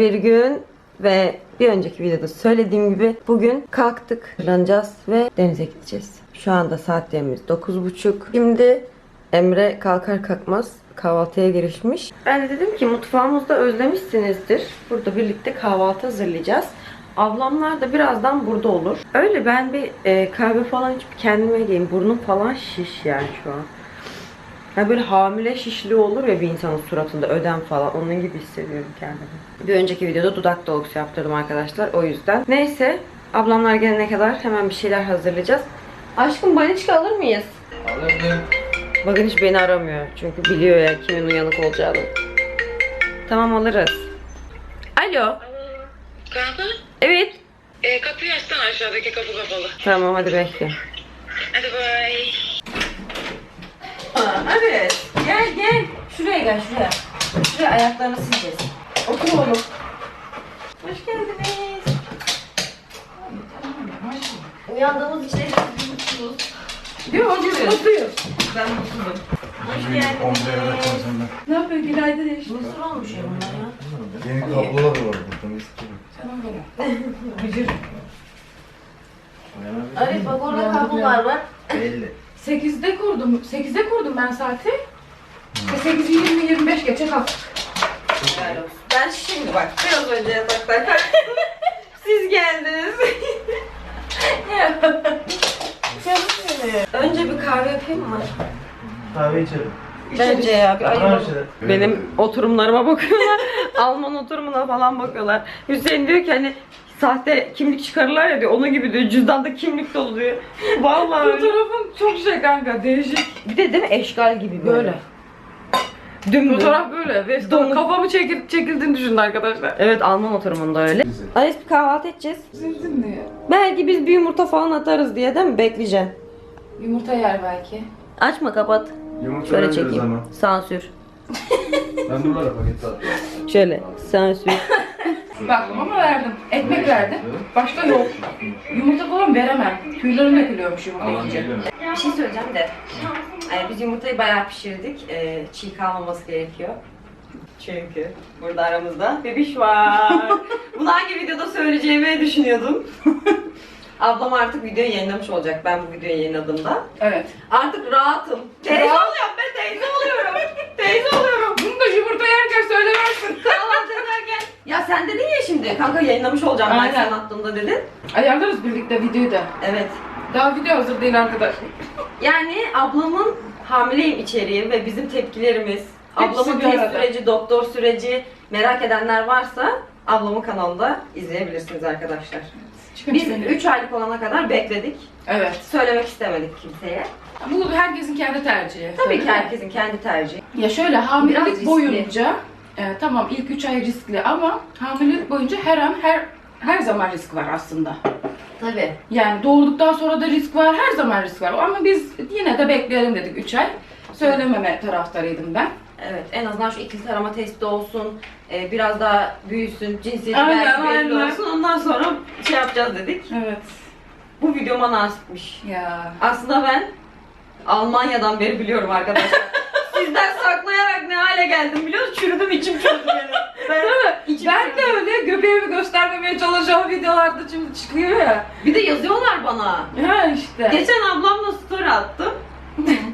bir gün ve bir önceki videoda söylediğim gibi bugün kalktık, hazırlanacağız ve denize gideceğiz. Şu anda saatlerimiz 9.30. Şimdi Emre kalkar kalkmaz kahvaltıya girişmiş. Ben de dedim ki mutfağımızda özlemişsinizdir. Burada birlikte kahvaltı hazırlayacağız. Ablamlar da birazdan burada olur. Öyle ben bir e, kahve falan içip kendime geleyim. Burnum falan şiş yani şu an. Ya böyle hamile şişliği olur ya bir insanın suratında ödem falan. Onun gibi hissediyorum kendimi. Bir önceki videoda dudak dolgusu yaptırdım arkadaşlar. O yüzden. Neyse. Ablamlar gelene kadar hemen bir şeyler hazırlayacağız. Aşkım baniçka alır mıyız? Alırdım. Bakın hiç beni aramıyor. Çünkü biliyor ya kimin uyanık olacağını. Tamam alırız. Alo. Kanka, Evet. e, kapıyı açsana aşağıdaki kapı kapalı. Tamam hadi bekle. Hadi bay. Evet. Gel gel. Şuraya gel şuraya. Şuraya ayaklarını sileceğiz. Otur oğlum. Hoş geldiniz. Uyandığımız için hepimiz mutluyuz. Değil mi? Mutluyuz. Ben mutluyum. Hoş geldiniz. Ne yapıyor? Günaydın eş. Mısır olmuş ya bunlar ya. Yeni kablolar da var burada. mis gibi. Arif bak orada kablolar var. Belli. 8'de kurdum. 8'de kurdum ben saati. Ve 8'i 20 25 geçe kalktık. Helal olsun. Ben şimdi bak biraz önce yataktan kalktım. Siz geldiniz. Canım benim. Önce bir kahve yapayım mı? Kahve içelim. Bence ya bir. Benim oturumlarıma bakıyorlar. Alman oturumuna falan bakıyorlar. Hüseyin diyor ki hani sahte kimlik çıkarırlar ya diyor. Onun gibi diyor. Cüzdanda kimlik dolu diyor. Vallahi. Fotoğrafın çok şey kanka değişik. Bir de değil mi eşgal gibi böyle. Böyle. Dümdüz. Fotoğraf böyle. Ve Donuk. kafamı çekil, çekildiğini düşünün arkadaşlar. Evet Alman oturumunda öyle. Ares bir kahvaltı edeceğiz. Üzüldün mü ya? Belki biz bir yumurta falan atarız diye değil mi? Bekleyeceksin. Yumurta yer belki. Açma kapat. Yumurta Şöyle çekeyim. ama. Sansür. Ben bunlara paket. Şöyle. Sansür. Baktım ama verdim. Ekmek verdim. Başka yok. Yumurta falan veremem. Tüylerim dökülüyormuş yumurta yiyince. Bir şey söyleyeceğim de. Ee, biz yumurtayı bayağı pişirdik. Ee, çiğ kalmaması gerekiyor. Çünkü burada aramızda bebiş var. Bunu hangi videoda söyleyeceğimi düşünüyordum. Ablam artık videoyu yayınlamış olacak ben bu videoyu yayınladığımda. Evet. Artık rahatım. Teyze Rahat. oluyorum ben teyze oluyorum. teyze oluyorum. Bunu da yumurta yerken söylemezsin. Kahvaltı ederken. Ya sen dedin ya şimdi kanka yayınlamış olacağım ben Aynen. sen attığında dedin. Ayarlarız birlikte videoyu da. Evet. Daha video hazır değil arkadaşlar. Yani ablamın hamileyim içeriği ve bizim tepkilerimiz, ablamın bir test arada. süreci, doktor süreci merak edenler varsa ablamın kanalında izleyebilirsiniz arkadaşlar. Çıkın Biz çıkın. 3 aylık olana kadar bekledik. Evet. Söylemek istemedik kimseye. Bu herkesin kendi tercihi. Tabii Tabii ki herkesin kendi tercihi. Ya şöyle Biraz hamilelik riskli. boyunca e, tamam ilk 3 ay riskli ama hamilelik boyunca her an her her zaman risk var aslında. Tabii. Yani doğurduktan sonra da risk var, her zaman risk var. Ama biz yine de bekleyelim dedik 3 ay. Söylememe taraftarıydım ben. Evet en azından şu ikili tarama testi olsun, e, biraz daha büyüsün, cinsiyeti Aynen, belki belli aynen. olsun. Ondan sonra şey yapacağız dedik. Evet. Bu videoma nasipmiş. Ya. Aslında ben Almanya'dan beri biliyorum arkadaşlar. Sizden saklayarak ne hale geldim biliyor musun? Çürüdüm içim çürüdü benim. Ben, içim Ben de öyle göbeğimi göstermemeye çalışan videolarda şimdi çıkıyor ya. Bir de yazıyorlar bana. Ya işte. Geçen ablamla story attım.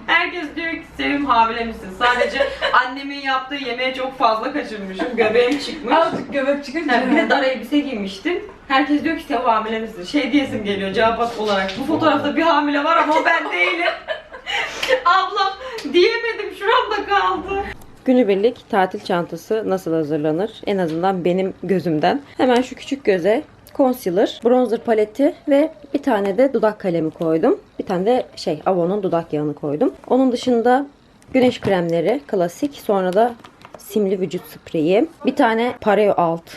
Herkes diyor ki Sevim hamile misin? Sadece annemin yaptığı yemeğe çok fazla kaçırmışım. Göbeğim çıkmış. Azıcık göbek çıkınca. Ha, bir de dar elbise giymiştim. Herkes diyor ki Sevim hamile misin? Şey diyesim geliyor cevap olarak. Bu fotoğrafta bir hamile var ama o ben değilim. Ablam diyemedim şuramda kaldı. Günübirlik tatil çantası nasıl hazırlanır? En azından benim gözümden. Hemen şu küçük göze concealer, bronzer paleti ve bir tane de dudak kalemi koydum. Bir tane de şey Avon'un dudak yağını koydum. Onun dışında güneş kremleri klasik. Sonra da simli vücut spreyi. Bir tane pareo alt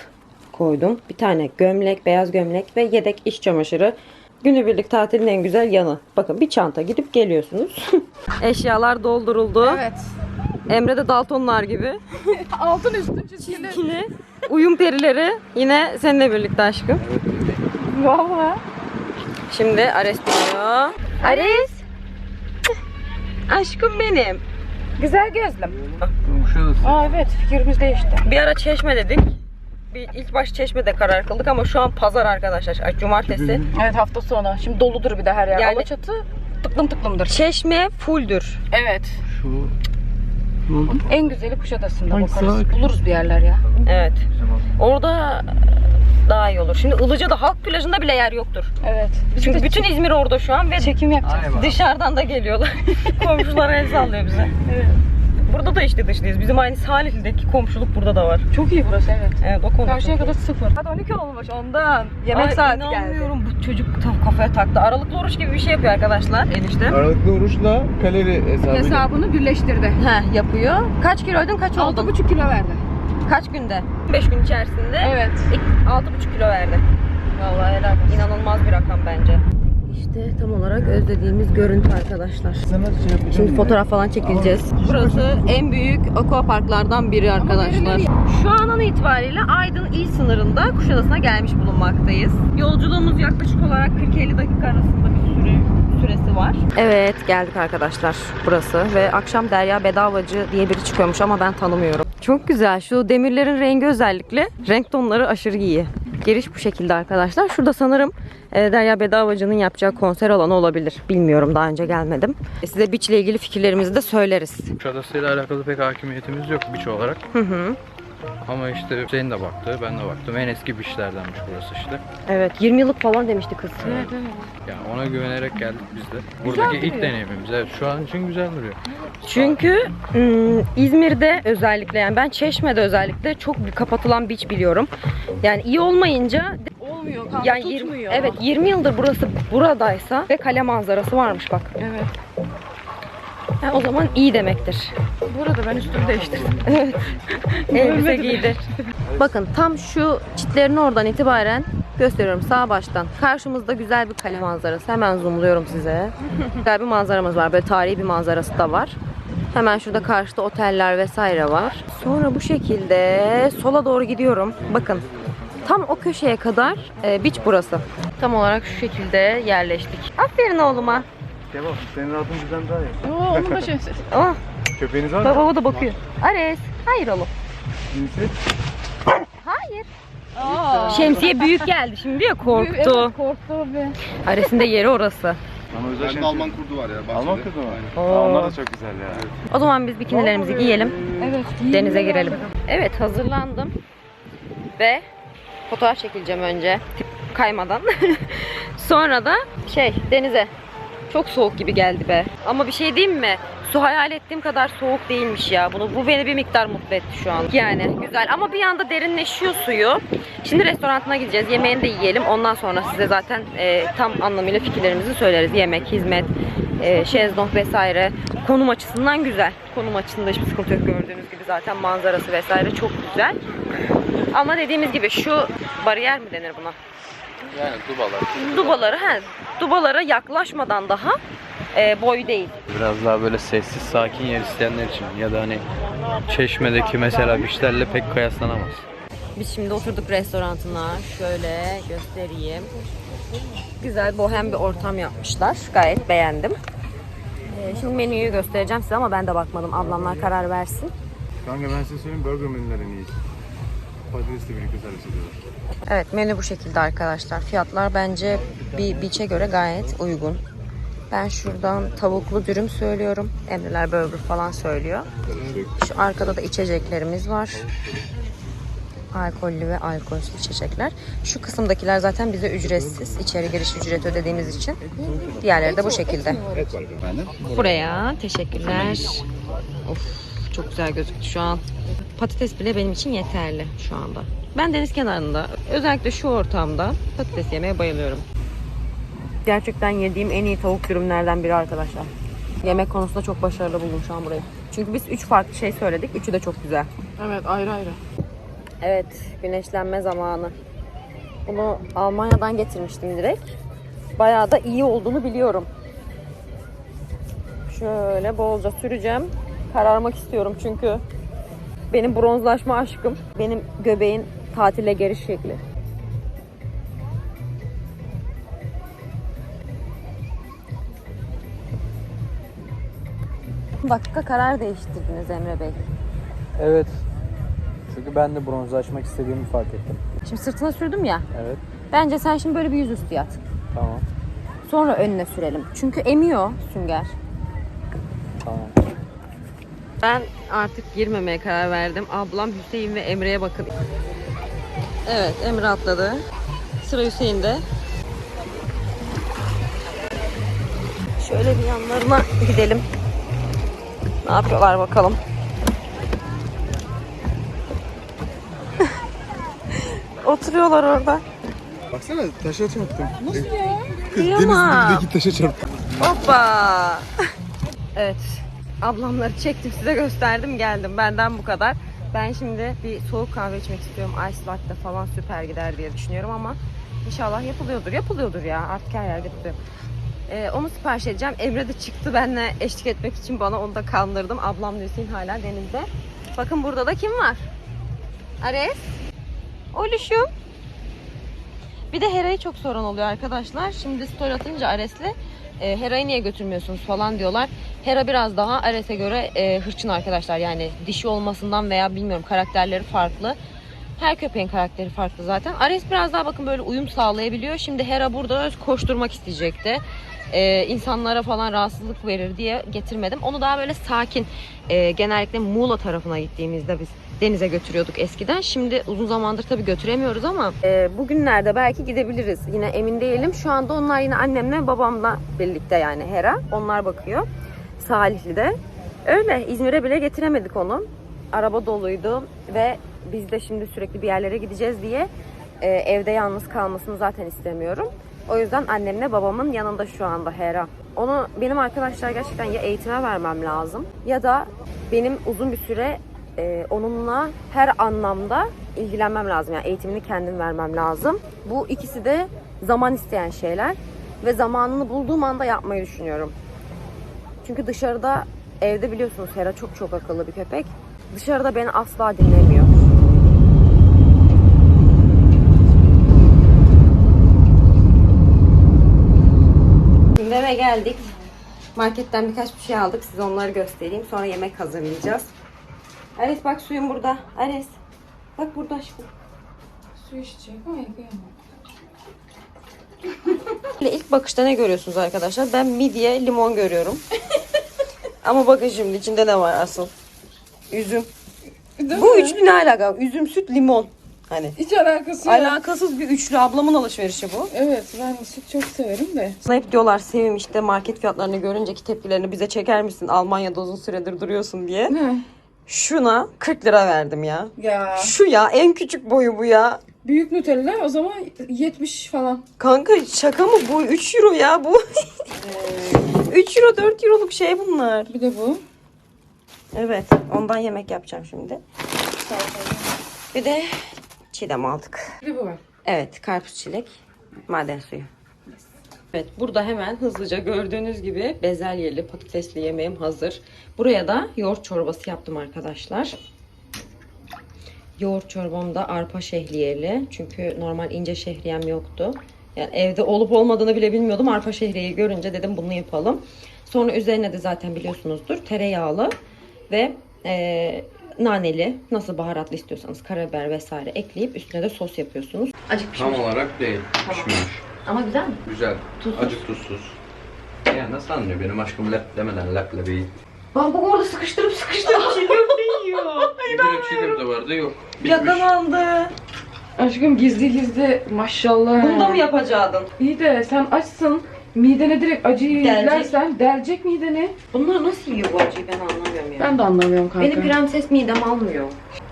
koydum. Bir tane gömlek, beyaz gömlek ve yedek iç çamaşırı. Günübirlik tatilin en güzel yanı. Bakın bir çanta gidip geliyorsunuz. Eşyalar dolduruldu. Evet. Emre de Daltonlar gibi. Altın üstü çizgili. Yine uyum perileri yine seninle birlikte aşkım. Valla. Şimdi Ares biniyor. Ares! Aşkım benim. Güzel gözlüm. Aa evet fikrimiz değişti. Bir ara çeşme dedik. Bir ilk baş Çeşme'de karar kıldık ama şu an pazar arkadaşlar. Ay, cumartesi. Evet hafta sonu. Şimdi doludur bir de her yer. Yani- Alaçatı tıklım tıklımdır. Çeşme fulldür. Evet. Şu En güzeli Kuşadası'nda Hangisi bakarız. var? Buluruz bir yerler ya. Evet. Orada daha iyi olur. Şimdi Ilıca'da halk plajında bile yer yoktur. Evet. Çünkü bütün İzmir orada şu an ve çekim yapacağız. dışarıdan da geliyorlar. Komşular el sallıyor bize. Evet. Burada da işte dışlıyız. Bizim aynı Salihli'deki komşuluk burada da var. Çok iyi burası evet. Evet o konuda Karşıya çok kadar sıfır. Saat 12 olmuş ondan. Yemek Ay, saati geldi. inanmıyorum bu çocuk tam kafaya taktı. Aralıklı oruç gibi bir şey yapıyor arkadaşlar enişte. aralıklı oruçla kalori hesabı. Hesabını birleştirdi. He yapıyor. Kaç kiloydun kaç oldun? 6,5 kilo verdi. Kaç günde? 5 gün içerisinde Evet. 6,5 kilo verdi. Vallahi helal olsun. İnanılmaz bir rakam bence. İşte tam olarak özlediğimiz görüntü arkadaşlar. Şey. Şimdi fotoğraf falan çekileceğiz. Burası en büyük aquaparklardan biri arkadaşlar. Şu an itibariyle Aydın il sınırında Kuşadası'na gelmiş bulunmaktayız. Yolculuğumuz yaklaşık olarak 40-50 dakika arasında bir süre süresi var. Evet geldik arkadaşlar burası ve akşam Derya Bedavacı diye biri çıkıyormuş ama ben tanımıyorum. Çok güzel şu demirlerin rengi özellikle renk tonları aşırı iyi. Giriş bu şekilde arkadaşlar. Şurada sanırım e, Derya Bedavacı'nın yapacağı konser alanı olabilir. Bilmiyorum daha önce gelmedim. E, Size beach ile ilgili fikirlerimizi de söyleriz. Kuşadası ile alakalı pek hakimiyetimiz yok biç olarak. Hı hı. Ama işte Hüseyin de baktı, ben de baktım. En eski biçlerdenmiş burası işte. Evet 20 yıllık falan demişti kız. Yani ona güvenerek geldik biz de. Buradaki ilk deneyimimiz. Evet şu an için güzel duruyor. Çünkü ım, İzmir'de özellikle yani ben Çeşme'de özellikle çok bir kapatılan beach biliyorum. Yani iyi olmayınca Olmuyor. Kanka yani tutmuyor. evet 20 yıldır burası buradaysa ve kale manzarası varmış bak. Evet. Yani o zaman iyi demektir. Burada ben üstümü değiştirdim. Elbise giydi. Bakın tam şu çitlerin oradan itibaren gösteriyorum sağ baştan. Karşımızda güzel bir kale manzarası. Hemen zoomluyorum size. Güzel bir manzaramız var. Böyle tarihi bir manzarası da var. Hemen şurada karşıda oteller vesaire var. Sonra bu şekilde sola doğru gidiyorum. Bakın tam o köşeye kadar e, beach burası. Tam olarak şu şekilde yerleştik. Aferin oğluma. Devam. Senin adın bizden daha iyi. Oo, onun da şey. Oh, Köpeğiniz var mı? babama da bakıyor. Ares, hayır oğlum. Cinsi? Hayır. Aa. Şemsiye büyük geldi şimdi ya korktu. Evet, korktu be. Ares'in de yeri orası. Ama özel Bende Alman kurdu var ya. bahçede. Alman kızı mı? Oo. Aa, Onlar da çok güzel ya. O zaman biz bikinilerimizi giyelim. Evet. Denize girelim. Evet hazırlandım. Ve fotoğraf çekileceğim önce. Kaymadan. Sonra da şey denize. Çok soğuk gibi geldi be. Ama bir şey diyeyim mi? Su hayal ettiğim kadar soğuk değilmiş ya. Bunu bu beni bir miktar mutlu etti şu an. Yani güzel ama bir anda derinleşiyor suyu. Şimdi restoranına gideceğiz. Yemeğini de yiyelim. Ondan sonra size zaten e, tam anlamıyla fikirlerimizi söyleriz. Yemek, hizmet, e, şezlong vesaire. Konum açısından güzel. Konum açısında hiçbir sıkıntı yok gördüğünüz gibi zaten manzarası vesaire çok güzel. Ama dediğimiz gibi şu bariyer mi denir buna? Yani dubalar. Dubaları, he, dubalara yaklaşmadan daha e, boy değil. Biraz daha böyle sessiz sakin yer isteyenler için ya da hani Çeşme'deki mesela biçlerle pek kıyaslanamaz. Biz şimdi oturduk restorantına. Şöyle göstereyim. Güzel bohem bir ortam yapmışlar. Gayet beğendim. Ee, Şimdi menüyü göstereceğim size ama ben de bakmadım. Ablamlar karar versin. Kanka ben size söyleyeyim burger menüleri en iyisi. Patatesle birlikte servis ediyorlar. Evet menü bu şekilde arkadaşlar. Fiyatlar bence bir beach'e göre gayet uygun. Ben şuradan tavuklu dürüm söylüyorum. Emreler burger falan söylüyor. Şu arkada da içeceklerimiz var. Alkollü ve alkolsüz içecekler. Şu kısımdakiler zaten bize ücretsiz. İçeri giriş ücreti ödediğimiz için. Diğerleri de bu şekilde. Buraya teşekkürler. Of çok güzel gözüktü şu an. Patates bile benim için yeterli şu anda. Ben deniz kenarında özellikle şu ortamda patates yemeye bayılıyorum. Gerçekten yediğim en iyi tavuk dürümlerden biri arkadaşlar. Yemek konusunda çok başarılı buldum şu an burayı. Çünkü biz üç farklı şey söyledik. Üçü de çok güzel. Evet ayrı ayrı. Evet, güneşlenme zamanı. Bunu Almanya'dan getirmiştim direkt. Bayağı da iyi olduğunu biliyorum. Şöyle bolca süreceğim. Kararmak istiyorum çünkü benim bronzlaşma aşkım. Benim göbeğin tatile geliş şekli. Dakika karar değiştirdiniz Emre Bey. Evet. Çünkü ben de bronzlaşmak istediğimi fark ettim. Şimdi sırtına sürdüm ya. Evet. Bence sen şimdi böyle bir yüzüstü yat. Tamam. Sonra önüne sürelim. Çünkü emiyor sünger. Tamam. Ben artık girmemeye karar verdim. Ablam Hüseyin ve Emre'ye bakın. Evet Emre atladı. Sıra Hüseyin'de. Şöyle bir yanlarına gidelim. Ne yapıyorlar bakalım. Oturuyorlar orada. Baksana taşa çarptım. Nasıl ya? Kız Kıyamam. denizin dibindeki taşa çarptım. Hoppa. evet. Ablamları çektim size gösterdim geldim. Benden bu kadar. Ben şimdi bir soğuk kahve içmek istiyorum. Ice latte falan süper gider diye düşünüyorum ama inşallah yapılıyordur. Yapılıyordur ya. Artık her yerde yapılıyor. Ee, onu sipariş edeceğim. Emre de çıktı benimle eşlik etmek için bana onu da kandırdım. Ablam Hüseyin hala denizde. Bakın burada da kim var? Ares. Oluşum. Bir de Hera'yı çok soran oluyor arkadaşlar. Şimdi story atınca Ares'le e, Hera'yı niye götürmüyorsunuz falan diyorlar. Hera biraz daha Ares'e göre e, hırçın arkadaşlar. Yani dişi olmasından veya bilmiyorum karakterleri farklı. Her köpeğin karakteri farklı zaten. Ares biraz daha bakın böyle uyum sağlayabiliyor. Şimdi Hera burada koşturmak isteyecekti. Ee, insanlara falan rahatsızlık verir diye getirmedim. Onu daha böyle sakin. e, genellikle Muğla tarafına gittiğimizde biz denize götürüyorduk eskiden. Şimdi uzun zamandır tabii götüremiyoruz ama e, bugünlerde belki gidebiliriz. Yine emin değilim. Şu anda onlar yine annemle babamla birlikte yani Hera. Onlar bakıyor. Salihli'de. Öyle İzmir'e bile getiremedik onu. Araba doluydu ve biz de şimdi sürekli bir yerlere gideceğiz diye e, evde yalnız kalmasını zaten istemiyorum. O yüzden annemle babamın yanında şu anda Hera. Onu benim arkadaşlar gerçekten ya eğitime vermem lazım ya da benim uzun bir süre e, onunla her anlamda ilgilenmem lazım. Yani eğitimini kendim vermem lazım. Bu ikisi de zaman isteyen şeyler ve zamanını bulduğum anda yapmayı düşünüyorum. Çünkü dışarıda evde biliyorsunuz Hera çok çok akıllı bir köpek. Dışarıda beni asla dinlemiyor. Şimdi eve geldik. Marketten birkaç bir şey aldık. Size onları göstereyim. Sonra yemek hazırlayacağız. Ares bak suyun burada. Ares. Bak burada aşkım. Su içecek ama yapayamam. Böyle ilk bakışta ne görüyorsunuz arkadaşlar? Ben midye, limon görüyorum. Ama bakın şimdi içinde ne var asıl? Üzüm. Bu üçlü ne alaka? Üzüm, süt, limon. Hani Hiç alakası yok. alakasız bir üçlü. Ablamın alışverişi bu. Evet ben süt çok severim de. Sana hep diyorlar Sevim işte market fiyatlarını görünce ki tepkilerini bize çeker misin? Almanya'da uzun süredir duruyorsun diye. Ne? Şuna 40 lira verdim ya. Ya. Şu ya en küçük boyu bu ya. Büyük Nutella o zaman 70 falan. Kanka şaka mı bu? 3 euro ya bu. 3 euro 4 euroluk şey bunlar. Bir de bu. Evet ondan yemek yapacağım şimdi. Bir de çiğdem aldık. Bir de bu var. Evet karpuz çilek maden suyu. Evet burada hemen hızlıca gördüğünüz gibi bezelyeli patatesli yemeğim hazır. Buraya da yoğurt çorbası yaptım arkadaşlar. Yoğurt çorbam da arpa şehriyeli. Çünkü normal ince şehriyem yoktu. Yani evde olup olmadığını bile bilmiyordum. Arpa şehriyeyi görünce dedim bunu yapalım. Sonra üzerine de zaten biliyorsunuzdur tereyağlı ve eee, naneli nasıl baharatlı istiyorsanız karabiber vesaire ekleyip üstüne de sos yapıyorsunuz. Acık Tam olarak değil. Pişmemiş. Ama güzel mi? Güzel. Tuzsuz. Acık tuzsuz. Ya nasıl anlıyor benim aşkım lep demeden leblebi. Bak bak orada sıkıştırıp sıkıştırıp çiğ köfte yiyor. Bir de vardı yok. Bitmiş. Yakalandı. Aşkım gizli gizli maşallah. Bunu da mı yapacaktın? İyi de sen açsın. Midene direkt acıyı Delecek. yersen delecek mideni. Bunlar nasıl yiyor bu acıyı ben anlamıyorum ya. Ben de anlamıyorum kanka. Beni prenses midem almıyor.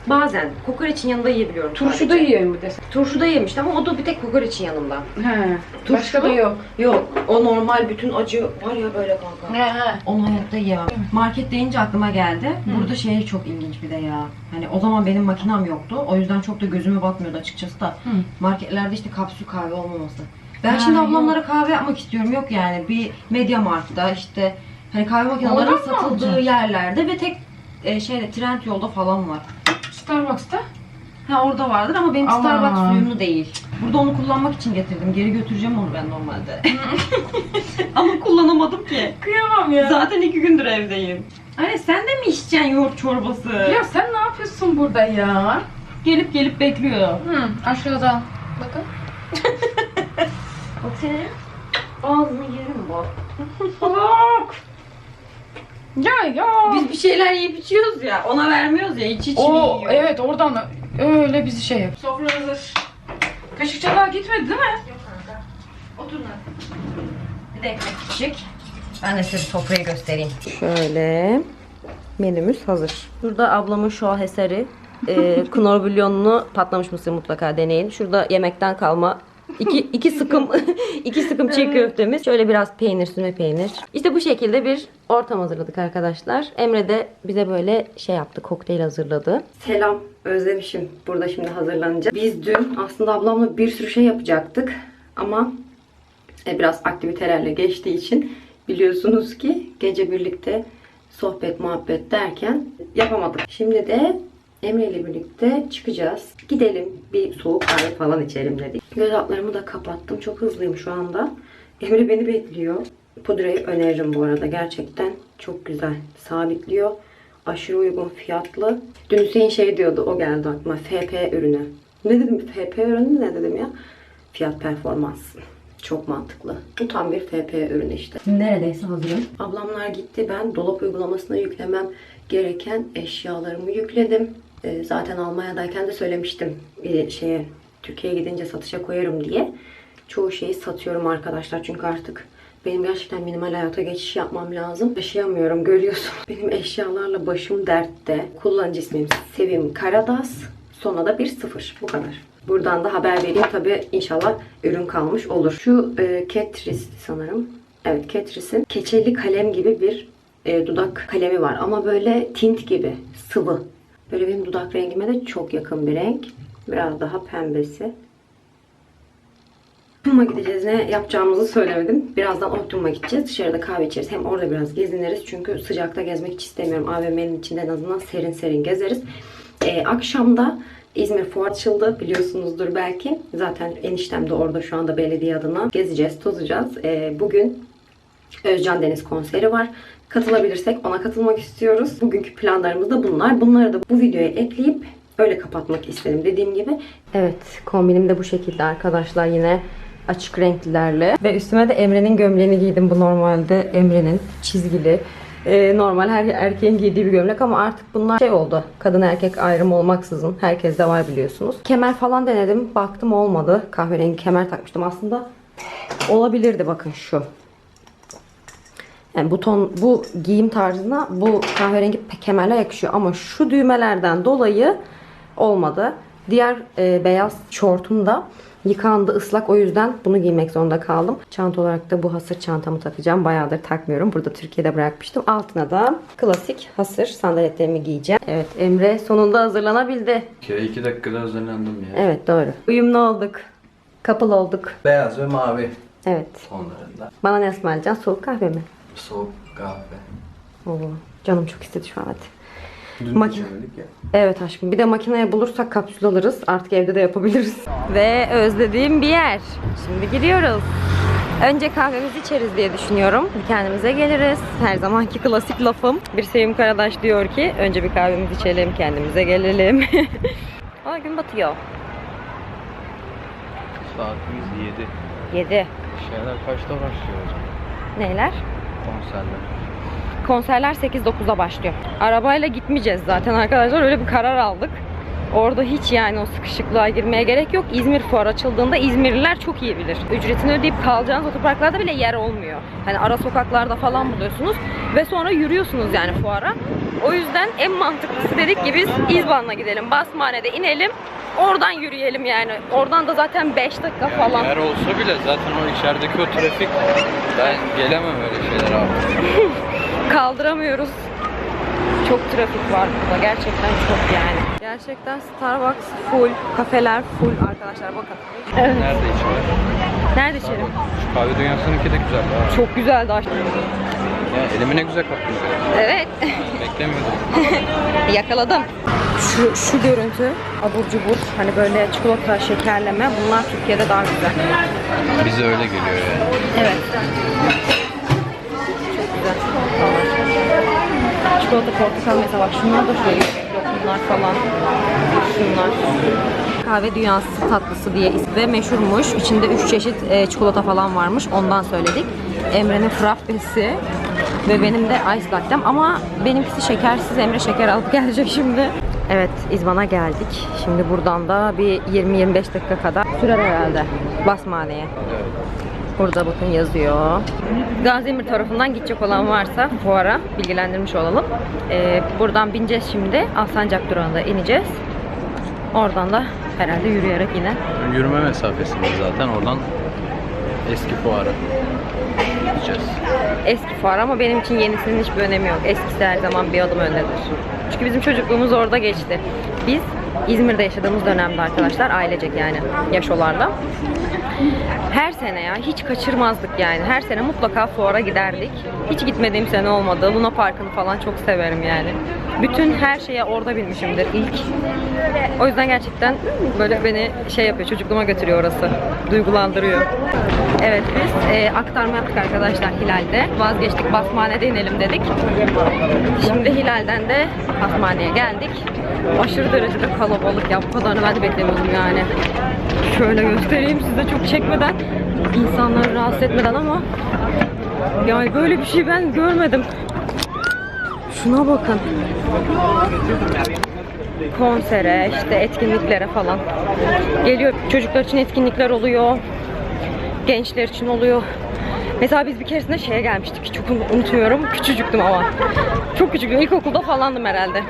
Bazen kokoreçin yanında yiyebiliyorum Turşuda sadece. yiyelim bir de. Turşuda yemiştim ama o da bir tek kokoreçin yanında. He. Turşu Başka da yok. Yok. O normal bütün acı var ya böyle kanka. He he. Onu hayatta yiyemem. Market deyince aklıma geldi. Burada şey çok ilginç bir de ya. Hani o zaman benim makinam yoktu. O yüzden çok da gözüme batmıyordu açıkçası da. Marketlerde işte kapsül kahve olmaması. Ben Ha, şimdi ablamlara kahve yapmak istiyorum. Yok yani bir Media Markt'ta işte hani kahve makinelerinin Oradan mı satıldığı alacaksın? yerlerde ve tek e, şeyde trend yolda falan var. Starbucks'ta. Ha orada vardır ama benim Aman. Starbucks suyumlu değil. Burada onu kullanmak için getirdim. Geri götüreceğim onu ben normalde. ama kullanamadım ki. Kıyamam ya. Zaten iki gündür evdeyim. Anne sen de mi içeceksin yoğurt çorbası? Ya sen ne yapıyorsun burada ya? gelip gelip bekliyor. Hı, aşağıda. Bakın. Bak senin ağzını yerim bak. Bak. Ya ya. Biz bir şeyler yiyip içiyoruz ya. Ona vermiyoruz ya. İç iç o yiyor. evet oradan da öyle bizi şey yap. Sofra hazır. Kaşık çatal gitmedi değil mi? Yok kanka. Oturun Bir de ekmek küçük. Ben de size sofrayı göstereyim. Şöyle menümüz hazır. Burada ablamın an eseri. E, knor bulyonlu patlamış mısır mutlaka deneyin. Şurada yemekten kalma iki, iki sıkım iki sıkım çiğ köftemiz. Şöyle biraz peynir, süne peynir. İşte bu şekilde bir ortam hazırladık arkadaşlar. Emre de bize böyle şey yaptı, kokteyl hazırladı. Selam, özlemişim. Burada şimdi hazırlanacak. Biz dün aslında ablamla bir sürü şey yapacaktık. Ama e, biraz aktivitelerle geçtiği için biliyorsunuz ki gece birlikte sohbet muhabbet derken yapamadık. Şimdi de Emre ile birlikte çıkacağız. Gidelim bir soğuk kahve falan içelim dedik. Göz altlarımı da kapattım. Çok hızlıyım şu anda. Emre beni bekliyor. Pudrayı öneririm bu arada. Gerçekten çok güzel. Sabitliyor. Aşırı uygun fiyatlı. Dün Hüseyin şey diyordu. O geldi aklıma. FP ürünü. Ne dedim? FP ürünü ne dedim ya? Fiyat performans. Çok mantıklı. Bu tam bir FP ürünü işte. Neredeyse hazırım. Ablamlar gitti. Ben dolap uygulamasına yüklemem gereken eşyalarımı yükledim. Ee, zaten Almanya'dayken de söylemiştim. Bir şeye Türkiye'ye gidince satışa koyarım diye. Çoğu şeyi satıyorum arkadaşlar. Çünkü artık benim gerçekten minimal hayata geçiş yapmam lazım. Yaşayamıyorum görüyorsun. Benim eşyalarla başım dertte. Kullanıcı ismim Sevim Karadas. Sonra da bir sıfır. Bu kadar. Buradan da haber vereyim. Tabi inşallah ürün kalmış olur. Şu e, Catrice sanırım. Evet Catrice'in keçeli kalem gibi bir e, dudak kalemi var. Ama böyle tint gibi. Sıvı. Böyle benim dudak rengime de çok yakın bir renk. Biraz daha pembesi. Optimum'a gideceğiz. Ne yapacağımızı söylemedim. Birazdan Optimum'a gideceğiz. Dışarıda kahve içeriz. Hem orada biraz geziniriz. Çünkü sıcakta gezmek hiç istemiyorum. AVM'nin içinde en azından serin serin gezeriz. Ee, akşamda İzmir Fuar açıldı. Biliyorsunuzdur belki. Zaten eniştem de orada şu anda belediye adına. Gezeceğiz, tozacağız. Ee, bugün Özcan Deniz konseri var. Katılabilirsek ona katılmak istiyoruz. Bugünkü planlarımız da bunlar. Bunları da bu videoya ekleyip öyle kapatmak istedim dediğim gibi. Evet kombinim de bu şekilde arkadaşlar yine açık renklilerle. Ve üstüme de Emre'nin gömleğini giydim. Bu normalde Emre'nin çizgili. e, normal her erkeğin giydiği bir gömlek ama artık bunlar şey oldu. Kadın erkek ayrımı olmaksızın. Herkes de var biliyorsunuz. Kemer falan denedim. Baktım olmadı. Kahverengi kemer takmıştım aslında. Olabilirdi bakın şu. Yani bu ton, bu giyim tarzına bu kahverengi kemerler yakışıyor. Ama şu düğmelerden dolayı olmadı. Diğer e, beyaz şortum da yıkandı ıslak. O yüzden bunu giymek zorunda kaldım. Çanta olarak da bu hasır çantamı takacağım. Bayağıdır takmıyorum. Burada Türkiye'de bırakmıştım. Altına da klasik hasır sandaletlerimi giyeceğim. Evet Emre sonunda hazırlanabildi. Kere iki dakikada hazırlandım ya. Evet doğru. Uyumlu olduk. Kapıl olduk. Beyaz ve mavi Evet. tonlarında. Bana ne ısmarlayacaksın? Soğuk kahve mi? Soğuk kahve. Oo, canım çok istedi şu an hadi. Dün Makine- ya. Evet aşkım. Bir de makineye bulursak kapsül alırız. Artık evde de yapabiliriz. Ve özlediğim bir yer. Şimdi gidiyoruz. Önce kahvemizi içeriz diye düşünüyorum. Bir kendimize geliriz. Her zamanki klasik lafım. Bir Sevim Karadaş diyor ki önce bir kahvemizi içelim, kendimize gelelim. Aa gün batıyor. Saatimiz 7. 7. Şeyler kaçta başlıyor hocam? Neyler? Konserler. Konserler 8-9'da başlıyor. Arabayla gitmeyeceğiz zaten arkadaşlar. Öyle bir karar aldık. Orada hiç yani o sıkışıklığa girmeye gerek yok. İzmir fuar açıldığında İzmirliler çok iyi bilir. Ücretini ödeyip kalacağınız otoparklarda bile yer olmuyor. Hani ara sokaklarda falan buluyorsunuz. Ve sonra yürüyorsunuz yani fuara. O yüzden en mantıklısı dedik ki biz İzban'la gidelim. Basmane'de inelim. Oradan yürüyelim yani. Oradan da zaten 5 dakika falan. Yer olsa bile zaten o içerideki o trafik ben gelemem öyle şeyler abi. kaldıramıyoruz. Çok trafik var burada. Gerçekten çok yani. Gerçekten Starbucks full, kafeler full arkadaşlar bakın. Nerede içiyorlar? Nerede içelim? Şu kahve dünyasınınki de güzel ha. Çok güzeldi aşkım. Ya elimi ne güzel kaptım. Evet. Beklemiyordum. Yakaladım. Şu, şu görüntü abur cubur hani böyle çikolata, şekerleme bunlar Türkiye'de daha güzel. Bize öyle geliyor yani. Evet. Çok güzel. Vallahi. Çikolata, portakal mesela bak şunlar da şöyle. Yok Şunlar falan. Şunlar. Kahve dünyası tatlısı diye ismi meşhurmuş. İçinde 3 çeşit e, çikolata falan varmış. Ondan söyledik. Emre'nin frappesi ve benim de ice latte'm ama benimkisi şekersiz. Emre şeker alıp gelecek şimdi. Evet İzban'a geldik. Şimdi buradan da bir 20-25 dakika kadar sürer herhalde Basmane'ye. Burada bakın yazıyor. Gaziemir tarafından gidecek olan varsa fuara bilgilendirmiş olalım. Ee, buradan bineceğiz şimdi. Alsancak durağında ineceğiz. Oradan da herhalde yürüyerek yine. Yürüme mesafesinde zaten oradan eski fuara gideceğiz. Eski fuar ama benim için yenisinin hiçbir önemi yok. Eskisi her zaman bir adım öndedir. Çünkü bizim çocukluğumuz orada geçti. Biz İzmir'de yaşadığımız dönemde arkadaşlar ailecek yani yaşolarla. Her sene ya hiç kaçırmazdık yani. Her sene mutlaka fuara giderdik. Hiç gitmediğim sene olmadı. Luna Park'ını falan çok severim yani. Bütün her şeye orada binmişimdir ilk. O yüzden gerçekten böyle beni şey yapıyor, çocukluğuma götürüyor orası. Duygulandırıyor. Evet biz e, aktarma yaptık arkadaşlar Hilal'de. Vazgeçtik Basmane'de inelim dedik. Şimdi Hilal'den de Basmane'ye geldik. Aşırı derecede kalabalık ya. Bu kadarını ben de beklemiyordum yani. Şöyle göstereyim size çok çekmeden. insanları rahatsız etmeden ama yani böyle bir şey ben görmedim. Şuna bakın. Konsere, işte etkinliklere falan. Geliyor çocuklar için etkinlikler oluyor. Gençler için oluyor. Mesela biz bir keresinde şeye gelmiştik. Çok unutuyorum. Küçücüktüm ama. Çok küçüktüm. İlkokulda falandım herhalde.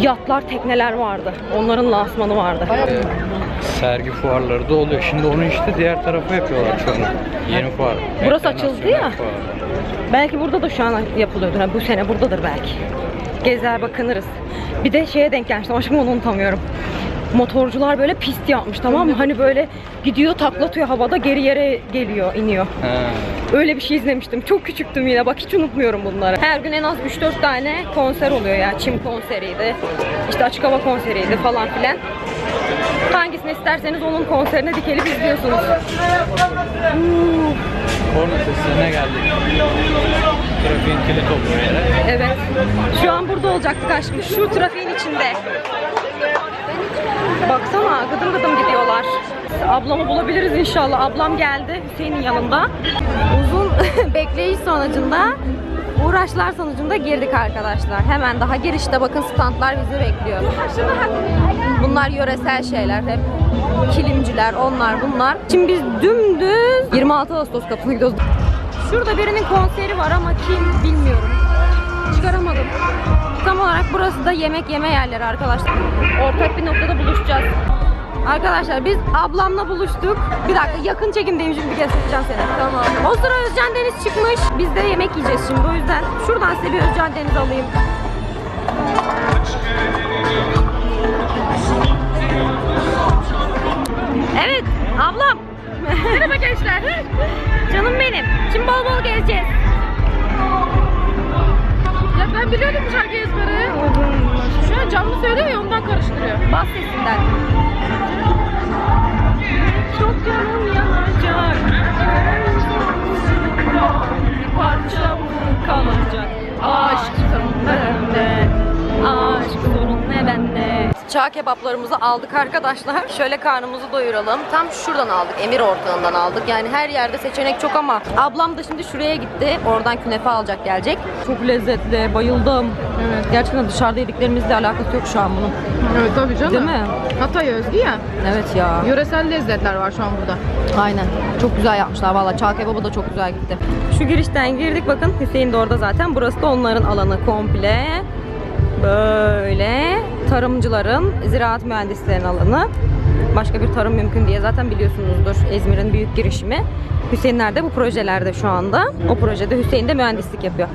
Yatlar, tekneler vardı. Onların lansmanı vardı. Sergi fuarları da oluyor. Şimdi onu işte diğer tarafa yapıyorlar çoğunu. Yeni fuar. Burası açıldı ya. fuar. Belki burada da şu an yapılıyordur. Ha, bu sene buradadır belki. Gezer bakınırız. Bir de şeye denk gelmiştim. Aşkım onu unutamıyorum. Motorcular böyle pist yapmış tamam mı? Hani böyle gidiyor taklatıyor havada geri yere geliyor iniyor. Ha. Öyle bir şey izlemiştim. Çok küçüktüm yine. Bak hiç unutmuyorum bunları. Her gün en az 3-4 tane konser oluyor ya. Çim konseriydi. işte açık hava konseriydi falan filan. Hangisini isterseniz onun konserine dikelip izliyorsunuz. Korna sesine geldik. Trafiğin kilit olduğu yere. Evet. Şu an burada olacaktık aşkım. Şu trafiğin içinde. Baksana gıdım gıdım gidiyorlar. Ablamı bulabiliriz inşallah. Ablam geldi Hüseyin'in yanında. Uzun bekleyiş sonucunda uğraşlar sonucunda girdik arkadaşlar. Hemen daha girişte bakın standlar bizi bekliyor. Bunlar yöresel şeyler hep. Kilimciler, onlar bunlar. Şimdi biz dümdüz 26 Ağustos kapısına gidiyoruz. Şurada birinin konseri var ama kim bilmiyorum. Çıkaramadım. Tam olarak burası da yemek yeme yerleri arkadaşlar. Ortak bir noktada buluşacağız. Arkadaşlar biz ablamla buluştuk. Bir dakika yakın çekimdeyim şimdi göstereceğim seni. Tamam. O sıra Özcan Deniz çıkmış. Biz de yemek yiyeceğiz şimdi. O yüzden şuradan size bir Özcan Deniz alayım. Evet ablam. Merhaba gençler. Canım benim. Şimdi bol bol gezeceğiz. Ya ben biliyordum bu şarkıyı ezbere. Şu an canlı söylüyor ya ondan karıştırıyor. Bas sesinden. Çok canım yanacak. Bir parça kalacak? Aşk sorun ne bende? Aşk sorun ne bende? Çağ kebaplarımızı aldık arkadaşlar. Şöyle karnımızı doyuralım. Tam şuradan aldık. Emir ortağından aldık. Yani her yerde seçenek çok ama ablam da şimdi şuraya gitti. Oradan künefe alacak gelecek. Çok lezzetli. Bayıldım. Evet. Gerçekten dışarıda yediklerimizle alakası yok şu an bunun. Evet tabii canım. Değil mi? Hatay özgü ya. Evet ya. Yöresel lezzetler var şu an burada. Aynen. Çok güzel yapmışlar valla. Çağ kebabı da çok güzel gitti. Şu girişten girdik bakın. Hüseyin de orada zaten. Burası da onların alanı komple. Böyle tarımcıların, ziraat mühendislerin alanı. Başka bir tarım mümkün diye zaten biliyorsunuzdur İzmir'in büyük girişimi. Hüseyinler de bu projelerde şu anda. O projede Hüseyin de mühendislik yapıyor.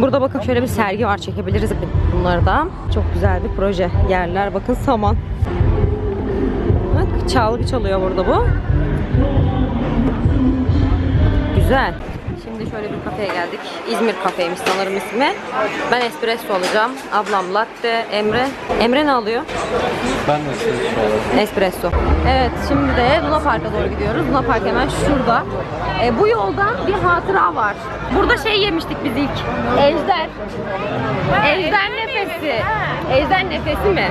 Burada bakın şöyle bir sergi var çekebiliriz bunları da. Çok güzel bir proje. Yerler bakın saman. Bak çalgı çalıyor burada bu. Güzel. Şimdi şöyle bir kafeye geldik. İzmir kafeymiş sanırım ismi. Ben espresso alacağım. Ablam latte. Emre. Emre ne alıyor? Ben de size sorayım. Espresso. Evet şimdi de Luna Park'a doğru gidiyoruz. Luna Park hemen şurada. E, bu yoldan bir hatıra var. Burada şey yemiştik biz ilk. Ejder. Ejder nefesi. Ejder nefesi mi?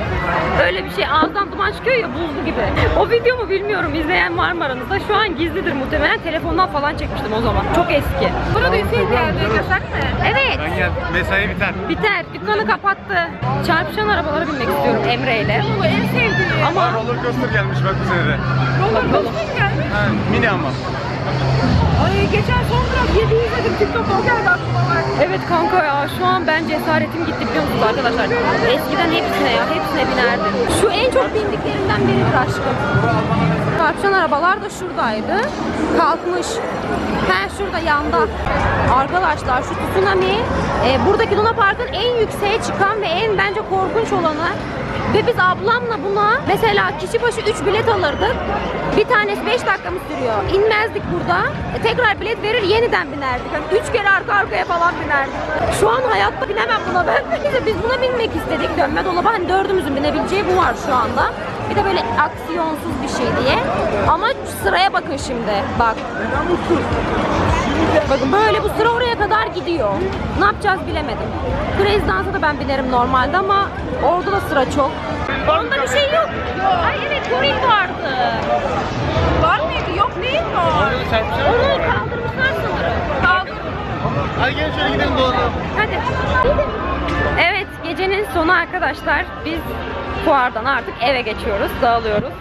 Öyle bir şey. Ağızdan duman çıkıyor ya buzlu gibi. O video mu bilmiyorum. İzleyen var mı aranızda? Şu an gizlidir muhtemelen. Telefondan falan çekmiştim o zaman. Çok eski. Burada Hüseyin geldi. Yasak mı? Evet. Ben gel. Mesai biter. Biter. Dükkanı kapattı. Çarpışan arabalara binmek istiyorum Emre ile. Bu en sevdiğim. Ama Roller coaster gelmiş bak bu sene de. bakalım. Ha, mini ama. Ay geçen son durak 7 izledim TikTok'ta o geldi aklıma bak. Evet kanka ya şu an ben cesaretim gitti biliyor musunuz arkadaşlar? Eskiden hepsine ya hepsine binerdim. Şu en çok bindiklerimden biridir aşkım. Çarpışan arabalar da şuradaydı. Kalkmış. He şurada yanda. Arkadaşlar şu tsunami e, buradaki Luna Park'ın en yükseğe çıkan ve en bence korkunç olanı. Ve biz ablamla buna mesela kişi başı 3 bilet alırdık. Bir tanesi 5 dakika mı sürüyor? İnmezdik burada. E, tekrar bilet verir yeniden binerdik. Yani 3 kere arka arkaya falan binerdik. Şu an hayatta binemem buna ben. Biz buna binmek istedik. Dönme dolaba hani dördümüzün binebileceği bu var şu anda. Bir de böyle aksiyonsuz bir şey diye. Ama sıraya bakın şimdi. Bak. Bakın böyle bu sıra oraya kadar gidiyor. Ne yapacağız bilemedim. Crazy Dance'a da ben binerim normalde ama orada da sıra çok. Onda bir şey yok. Ay evet goril vardı. Var mıydı? Yok değil mi o? Onu kaldırmışlar sanırım. Kaldır. Hadi gelin şöyle gidelim dolanalım. Hadi. Evet gecenin sonu arkadaşlar. Biz fuardan artık eve geçiyoruz. Dağılıyoruz.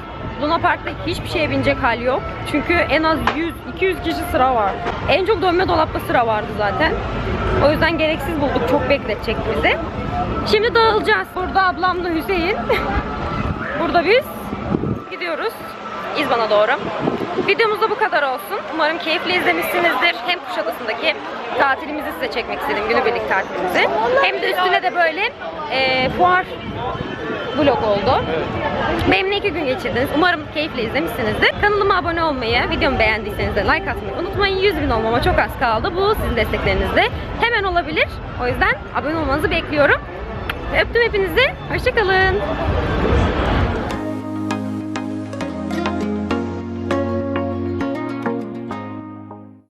Luna Park'ta hiçbir şeye binecek hal yok. Çünkü en az 100-200 kişi sıra var. En çok dönme dolapta sıra vardı zaten. O yüzden gereksiz bulduk. Çok bekletecekti bizi. Şimdi dağılacağız. Burada ablamla Hüseyin. Burada biz gidiyoruz. İzban'a doğru. Videomuz da bu kadar olsun. Umarım keyifli izlemişsinizdir. Hem Kuşadası'ndaki tatilimizi size çekmek istedim. Günübirlik tatilimizi. Hem de üstüne de böyle e, fuar vlog oldu. Benimle iki gün geçirdiniz. Umarım keyifle izlemişsinizdir. Kanalıma abone olmayı, videomu beğendiyseniz de like atmayı unutmayın. 100 bin olmama çok az kaldı. Bu sizin desteklerinizle hemen olabilir. O yüzden abone olmanızı bekliyorum. Öptüm hepinizi. Hoşçakalın.